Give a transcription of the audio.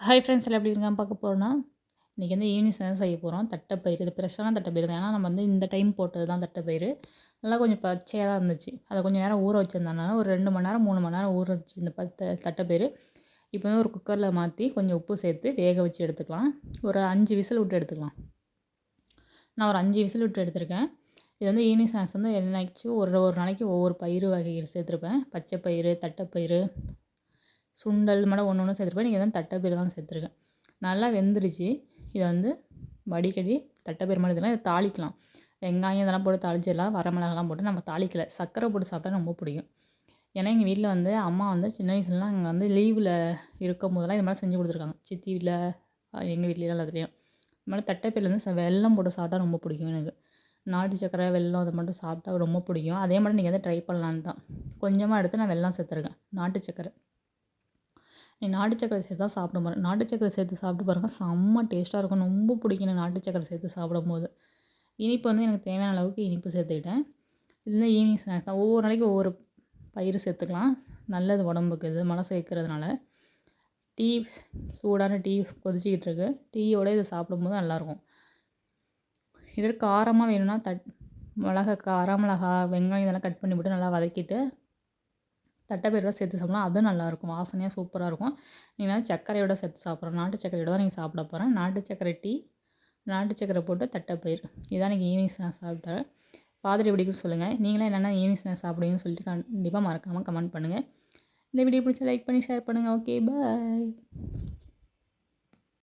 Hi friends எல்லாம் எப்படி இருக்காங்க பார்க்க போகிறோன்னா இன்றைக்கி வந்து ஈவினிங் ஸ்நாக்ஸ் செய்ய போகிறோம் தட்டைப்பயிறு இது ஃப்ரெஷ்ஷான தட்டைப்பயிறு தான். ஏன்னா நம்ம வந்து இந்த டைம் போட்டது தான் தட்டைப்பயிறு. நல்லா கொஞ்சம் பச்சையாக தான் இருந்துச்சு. அதை கொஞ்சம் நேரம் ஊற வச்சுருந்தனால ஒரு ரெண்டு மணி நேரம் மூணு மணி நேரம் ஊற வச்சு இந்த பத்த தட்டைப்பயிறு. இப்போ வந்து ஒரு குக்கரில் மாற்றி கொஞ்சம் உப்பு சேர்த்து வேக வச்சு எடுத்துக்கலாம். ஒரு அஞ்சு விசில் விட்டு எடுத்துக்கலாம். நான் ஒரு அஞ்சு விசில் விட்டு எடுத்திருக்கேன். இது வந்து ஈவினிங் ஸ்நாக்ஸ் வந்து என்னாச்சு ஒரு ஒரு நாளைக்கு ஒவ்வொரு பயிறு வகைகள் சேர்த்துருப்பேன். பச்சை பயிறு தட்டைப்பயிறு சுண்டல் மட்டும் ஒன்று ஒன்று சேர்த்துருப்பேன். நீங்கள் வந்து தட்டைப்பயிறு தான் சேர்த்துருக்கேன். நல்லா வெந்துருச்சு. இதை வந்து வடிகட்டி தட்டைப்பயிறு மாதிரி இதெல்லாம் இதை தாளிக்கலாம். வெங்காயம் இதெல்லாம் போட்டு தாளிச்சிடலாம் வரமிளகாலாம் போட்டு நம்ம தாளிக்கலை. சர்க்கரை போட்டு சாப்பிட்டா ரொம்ப பிடிக்கும். ஏன்னா எங்கள் வீட்டில் வந்து அம்மா வந்து சின்ன வயசுலலாம் அங்கே வந்து லீவில் இருக்கும் போதெல்லாம் இது மாதிரி செஞ்சு கொடுத்துருக்காங்க. சித்தி வீட்டில் எங்கள் வீட்லையும் எல்லாத்துலேயும் இது மாதிரி தட்டைப்பயிரில் வந்து வெல்லம் போட்டு சாப்பிட்டா ரொம்ப பிடிக்கும் எனக்கு. நாட்டு சக்கரை வெல்லம் அதை மட்டும் சாப்பிட்டா ரொம்ப பிடிக்கும். அதே மாதிரி நீங்கள் வந்து ட்ரை பண்ணலான்னு தான். கொஞ்சமாக எடுத்து நான் வெள்ளம் சேர்த்துருக்கேன். நாட்டு சக்கரை நீ நாட்டு சக்கரை சேர்த்து தான் சாப்பிட போகிறேன் நாட்டு சக்கரை சேர்த்து சாப்பிட்டு பாருங்கள் செம்ம டேஸ்ட்டாக இருக்கும். ரொம்ப பிடிக்கும் எனக்கு நாட்டு சக்கரை சேர்த்து சாப்பிடும்போது. இனிப்பு வந்து எனக்கு தேவையான அளவுக்கு இனிப்பு சேர்த்துக்கிட்டேன். இதுதான் ஈவினிங் ஸ்நாக்ஸ் தான். ஒவ்வொரு நாளைக்கு ஒவ்வொரு பயிர் சேர்த்துக்கலாம். நல்லது உடம்புக்கு இது மழை சேர்க்கறதுனால. டீ சூடான டீ கொதிச்சிக்கிட்டு இருக்கு. டீயோட இதை சாப்பிடும்போது நல்லாயிருக்கும். இதற்கு காரமாக வேணும்னா தட் மிளகா கார மிளகா வெங்காயம் இதெல்லாம் கட் பண்ணி விட்டு நல்லா வதக்கிட்டு தட்டைப்பயிரோட சேர்த்து சாப்பிட்லாம். அதுவும் நல்லாயிருக்கும். வாசனையாக சூப்பராக இருக்கும். நீங்கள் சர்க்கரையோட சேர்த்து சாப்பிட்றோம் நாட்டு சர்க்கரையோட தான் நீங்கள் சாப்பிட போகிறேன் நாட்டு சர்க்கரை டீ நாட்டு சர்க்கரை போட்டு தட்டைப்பயிர். இதான் நீங்கள் ஈவினிங் ஸ்நாக்ஸ் சாப்பிட்டேன் பாதிரி பிடிக்கும் சொல்லுங்கள் நீங்களே என்னென்ன ஈவினிங் ஸ்நாக்ஸ் சாப்பிடுவீங்கன்னு சொல்லிட்டு கண்டிப்பாக மறக்காமல் கமெண்ட் பண்ணுங்கள் இந்த வீடியோ பிடிச்சா லைக் பண்ணி ஷேர் பண்ணுங்கள் ஓகே பாய்.